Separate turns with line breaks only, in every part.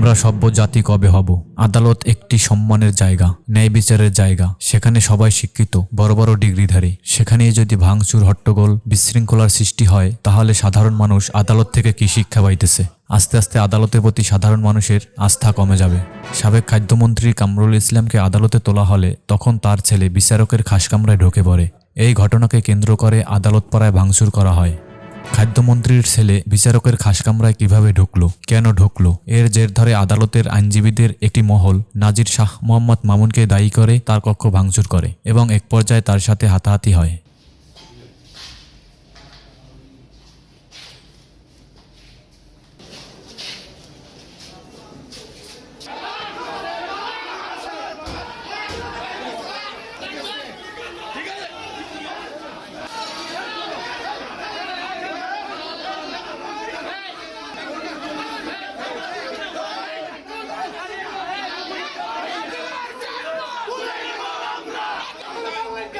আমরা সভ্য জাতি কবে হব? আদালত একটি সম্মানের জায়গা, ন্যায় বিচারের জায়গা। সেখানে সবাই শিক্ষিত, বড় বড় ডিগ্রিধারী। সেখানে যদি ভাঙচুর, হট্টগোল, বিশৃঙ্খলার সৃষ্টি হয়, তাহলে সাধারণ মানুষ আদালত থেকে কি শিক্ষা পাইতেছে? আস্তে আস্তে আদালতের প্রতি সাধারণ মানুষের আস্থা কমে যাবে। সাবেক খাদ্যমন্ত্রী কামরুল ইসলামকে আদালতে তোলা হলে তখন তার ছেলে বিচারকের খাসকামরায় ঢুকে পড়ে। এই ঘটনাকে কেন্দ্র করে আদালত পাড়ায় ভাঙচুর করা হয়। খাদ্যমন্ত্রীর ছেলে বিচারকের খাসকামরায় কীভাবে ঢুকলো? কেন ঢুকলো? এর জের ধরে আদালতের আইনজীবীদের একটি মহল। নাজির শাহ মোহাম্মদ মামুনকে দায়ী করে তার কক্ষ ভাঙচুর করে এবং এক পর্যায়ে তার সাথে হাতাহাতি হয়।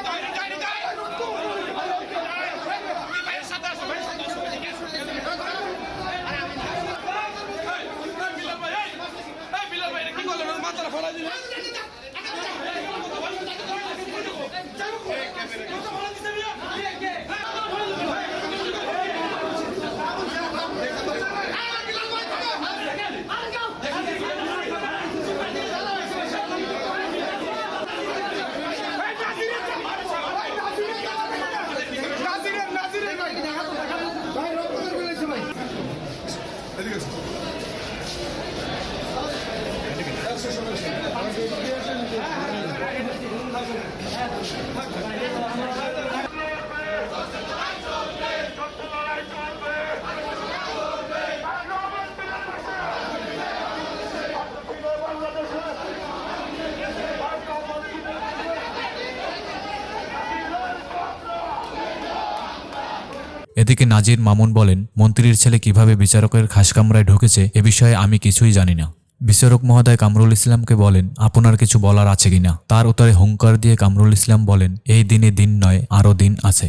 Get the
এদিকে নাজির মামুন বলেন, মন্ত্রীর ছেলে কীভাবে বিচারকের খাসকামরায় ঢুকেছে এ বিষয়ে আমি কিছুই জানি না। বিচারক মহোদয় কামরুল ইসলামকে বলেন, আপনার কিছু বলার আছে কিনা? তার উত্তরে হুঙ্কার দিয়ে কামরুল ইসলাম বলেন, এই দিনে দিন নয় আরও দিন আছে।